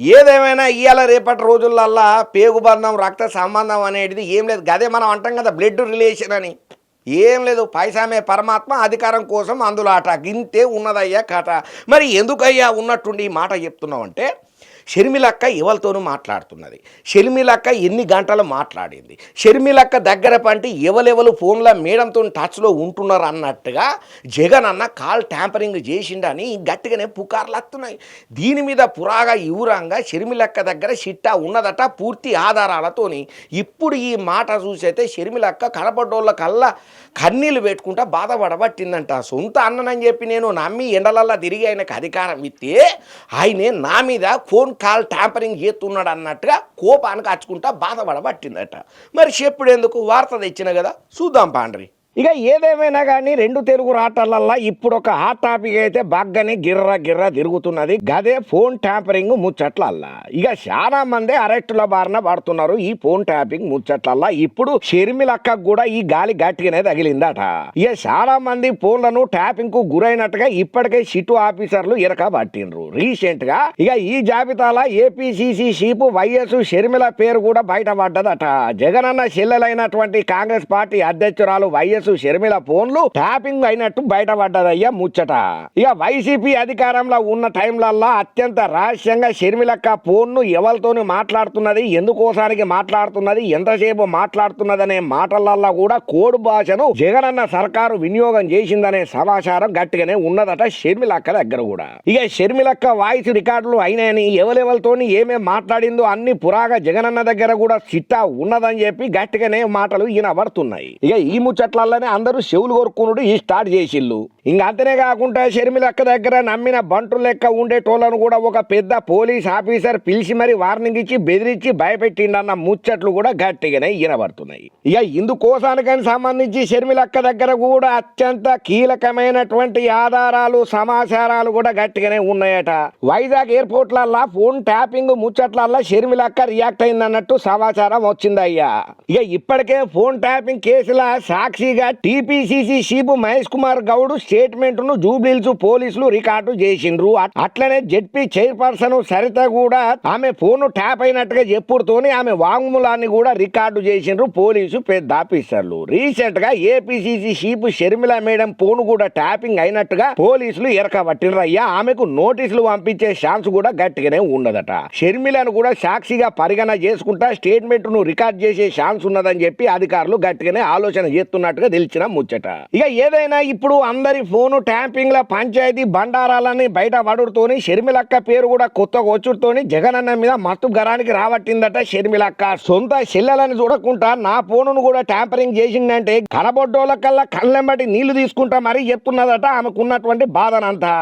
ఏదేమైనా ఇవాళ రేపటి రోజులల్లా పేగుబంధం రక్త సంబంధం అనేది ఏం లేదు. గదే మనం అంటాం కదా బ్లడ్ రిలేషన్ అని. ఏం లేదు పైసామే పరమాత్మ అధికారం కోసం అందులో ఆట గింతే ఉన్నదయ్యా కథ. మరి ఎందుకయ్యా ఉన్నట్టుండి ఈ మాట చెప్తున్నావంటే షర్మిలక్క ఎవరితోనూ మాట్లాడుతున్నది. షర్మిలక్క ఎన్ని గంటలు మాట్లాడింది. షర్మిలక్క దగ్గర పంటి ఎవరెవరు ఫోన్లో మేడంతో టచ్లో ఉంటున్నారు అన్నట్టుగా జగన్ అన్న కాల్ ట్యాంపరింగ్ చేసిండని గట్టిగానే పుకార్లు వస్తున్నాయి దీని మీద పురాగా ఇవురంగా షర్మిలక్క దగ్గర చిట్టా ఉన్నదట పూర్తి ఆధారాలతోని. ఇప్పుడు ఈ మాట చూసైతే షర్మిలక్క కనపడ్డోళ్ళ కల్లా కన్నీళ్ళు పెట్టుకుంటా బాధపడబట్టిందంట. సొంత అన్ననని చెప్పి నేను నమ్మి ఎండలల్లా తిరిగి ఆయనకు అధికారం ఇస్తే ఆయనే నా మీద ఫోన్ కాల్ ట్యాంపరింగ్ చేస్తున్నాడు అన్నట్టుగా కోపానికి అచ్చుకుంటా బాధపడబట్టిందట. మరి చెప్పుడు ఎందుకు వార్త తెచ్చిన కదా? చూద్దాం పాండ్రి. ఇక ఏదేమైనా కానీ రెండు తెలుగు రాష్ట్రాలల్లో ఇప్పుడు ఒక హాట్ టాపిక్ అయితే బాగానే గిర్ర గిర్ర తిరుగుతున్నది. గదే ఫోన్ ట్యాంపరింగ్ ముచ్చట్లల్లా. ఇక చాలా మంది అరెస్టుల బారిన పడుతున్నారు ఈ ఫోన్ ట్యాపింగ్ ముచ్చట్లల్లా. ఇప్పుడు షర్మిలక్క కూడా ఈ గాలి గట్టిగానే తగిలిందట. ఇక చాలా మంది ఫోన్లను ట్యాపింగ్కు గురైనట్టుగా ఇప్పటికే సిటు ఆఫీసర్లు ఇరక పట్టిండ్రు. రీసెంట్గా ఇక ఈ జాబితాలో ఏపీసీసీ చీఫ్ వైఎస్ షర్మిల పేరు కూడా బయటపడ్డదట. జగనన్న చెల్లెలైనటువంటి కాంగ్రెస్ పార్టీ అధ్యక్షురాలు వైఎస్ షర్మిల ఫోన్లు ట్యాపింగ్ అయినట్టు బయటపడ్డదయ్యా ముచ్చట. ఇక వైసీపీ అధికారంలో ఉన్న టైంలల్లా అత్యంత రహస్యంగా షర్మిలక్క ఫోన్ను ఎవరితోని మాట్లాడుతున్నది ఎందుకోసానికి మాట్లాడుతున్నది ఎంతసేపు మాట్లాడుతున్నదనే మాటలల్లా కూడా కోడ్ భాషను జగనన్న సర్కారు వినియోగం చేసిందనే సమాచారం గట్టిగానే ఉన్నదట షర్మిలక్క దగ్గర కూడా. ఇక షర్మిలక్క వాయిస్ రికార్డులు అయినాయని ఎవరెవరితోని ఏమేం మాట్లాడిందో అన్ని పురాగా జగనన్న దగ్గర కూడా చిట్టా ఉన్నదని చెప్పి గట్టిగానే మాటలు ఈయన పడుతున్నాయి ఇక ఈ ముచ్చట్లలోనే అందరూ చెవులు కొరుకునుడు ఈ స్టార్ట్ చేసిల్లు ఇంకా అంతనే కాకుండా షర్మిలక్క దగ్గర నమ్మిన బంటు లెక్క ఉండేటోళ్ళను కూడా ఒక పెద్ద పోలీస్ ఆఫీసర్ పిలిచి మరి వార్నింగ్ ఇచ్చి బెదిరించి భయపెట్టిండన్న ముచ్చట్లు కూడా గట్టిగానే వినబడుతున్నాయి ఇక ఇందుకోసానికని సంబంధించి షర్మిలక్క దగ్గర కూడా అత్యంత కీలకమైనటువంటి ఆధారాలు సమాచారాలు కూడా గట్టిగానే ఉన్నాయట. వైజాగ్ ఎయిర్పోర్ట్లల్లా ఫోన్ ట్యాపింగ్ ముచ్చట్లల్లా షర్మిలక్క రియాక్ట్ అయిందన్నట్టు సమాచారం వచ్చిందయ్యా. ఇక ఇప్పటికే ఫోన్ ట్యాపింగ్ కేసుల సాక్షిగా టీపీసీసీ షీపు మహేష్ కుమార్ గౌడ్ స్టేట్మెంట్ను జూబ్లీల్స్ పోలీసులు రికార్డు చేసిండ్రు. అట్లనే జెడ్పీ చైర్పర్సన్ సరిత కూడా ఆమె ఫోన్ ట్యాప్ అయినట్టుగా చెప్పుడుతోని ఆమె వాంగ్మూలాన్ని కూడా రికార్డు చేసిండ్రు పోలీసు పెద్ద ఆఫీసర్లు. రీసెంట్గా APCC chief Sharmila madam phone కూడా ట్యాపింగ్ అయినట్టుగా పోలీసులు ఎరకబట్టినరయ్యా ఆమెకు నోటీసులు పంపించే ఛాన్స్ కూడా గట్టిగానే ఉండదట షర్మిలను కూడా సాక్షిగా పరిగణ చేసుకుంటా స్టేట్మెంట్ను రికార్డ్ చేసే ఛాన్స్ ఉన్నదని చెప్పి అధికారులు గట్టిగానే ఆలోచన చేస్తున్నట్టుగా తెలిసిన ముచ్చట. ఇక ఏదైనా ఇప్పుడు అందరి ఫోను ట్యాంపింగ్ ల పంచాయతీ బండారాలని బయట పడుడుతోని షర్మిలక్క పేరు కూడా కొత్త వచ్చుడుతోని జగనన్న మీద మత్తు గరానికి రాబట్టిందట షర్మిలక్క. సొంత చెల్లెలని చూడకుండా నా ఫోనును కూడా ట్యాంపరింగ్ చేసిందంటే కనబొడ్డోళ్ళ కల్లా కళ్ళెంబటి నీళ్ళు తీసుకుంటా మరీ చెప్తున్నదట ఆమెకున్నటువంటి బాధనంతా.